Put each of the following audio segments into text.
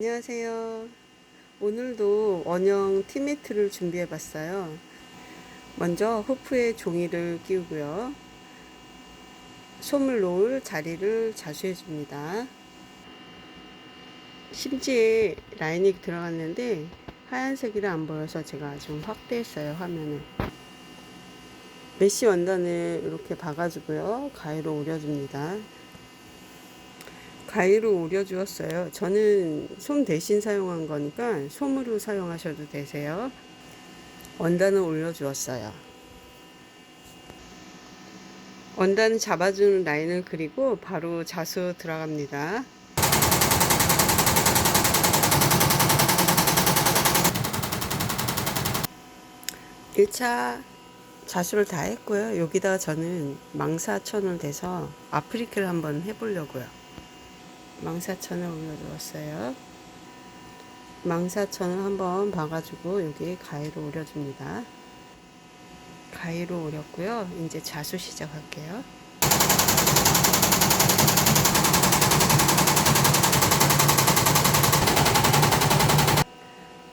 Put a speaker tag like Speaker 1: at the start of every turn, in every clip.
Speaker 1: 안녕하세요. 오늘도 원형 티매트를 준비해 봤어요. 먼저 후프에 종이를 끼우고요. 솜을 놓을 자리를 자수해 줍니다. 심지에 라인이 들어갔는데 하얀색이라 안 보여서 제가 좀 확대했어요 화면을. 메쉬 원단을 이렇게 박아주고요. 가위로 오려줍니다. 가위로 오려 주었어요. 저는 솜 대신 사용한 거니까 솜으로 사용하셔도 되세요. 원단을 올려 주었어요. 원단을 잡아주는 라인을 그리고 바로 자수 들어갑니다. 일차 자수를 다 했고요. 여기다가 저는 망사천을 대서 아프리카를 한번 해보려고요. 망사천을 올려주었어요. 망사천을 한번 봐가지고 여기 가위로 오려줍니다. 가위로 오렸고요. 이제 자수 시작할게요.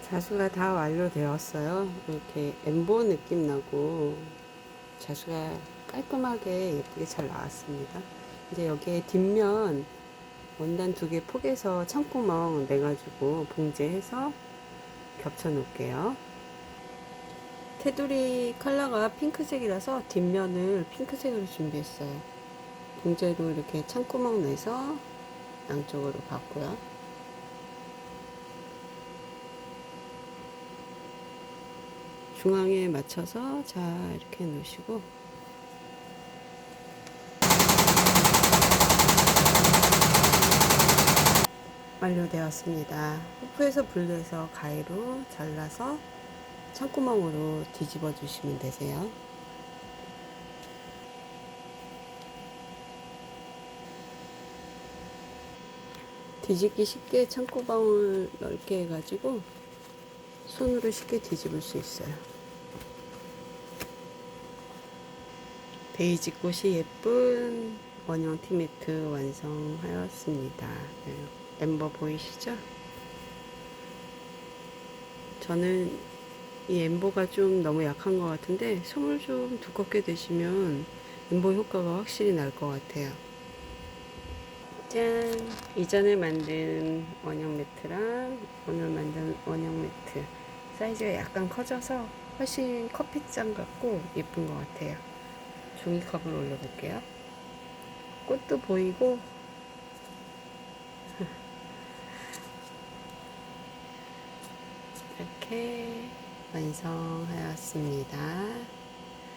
Speaker 1: 자수가 다 완료되었어요. 이렇게 엠보 느낌 나고 자수가 깔끔하게 예쁘게 잘 나왔습니다. 이제 여기에 뒷면 원단 두 개 포개서 창구멍 내가지고 봉제해서 겹쳐 놓을게요. 테두리 컬러가 핑크색이라서 뒷면을 핑크색으로 준비했어요. 봉제로 이렇게 창구멍 내서 양쪽으로 봤고요. 중앙에 맞춰서 자 이렇게 놓으시고 완료되었습니다. 후프에서 분리해서 가위로 잘라서 창구멍으로 뒤집어 주시면 되세요. 뒤집기 쉽게 창구멍을 넓게 해가지고 손으로 쉽게 뒤집을 수 있어요. 베이지 꽃이 예쁜 원형 티매트 완성하였습니다. 네, 엠버 보이시죠? 저는 이 엠보가 좀 너무 약한 것 같은데 솜을 좀 두껍게 대시면 엠보 효과가 확실히 날 것 같아요. 짠! 이전에 만든 원형 매트랑 오늘 만든 원형 매트 사이즈가 약간 커져서 훨씬 커피잔 같고 예쁜 것 같아요. 종이컵을 올려볼게요. 꽃도 보이고 이렇게 완성하였습니다.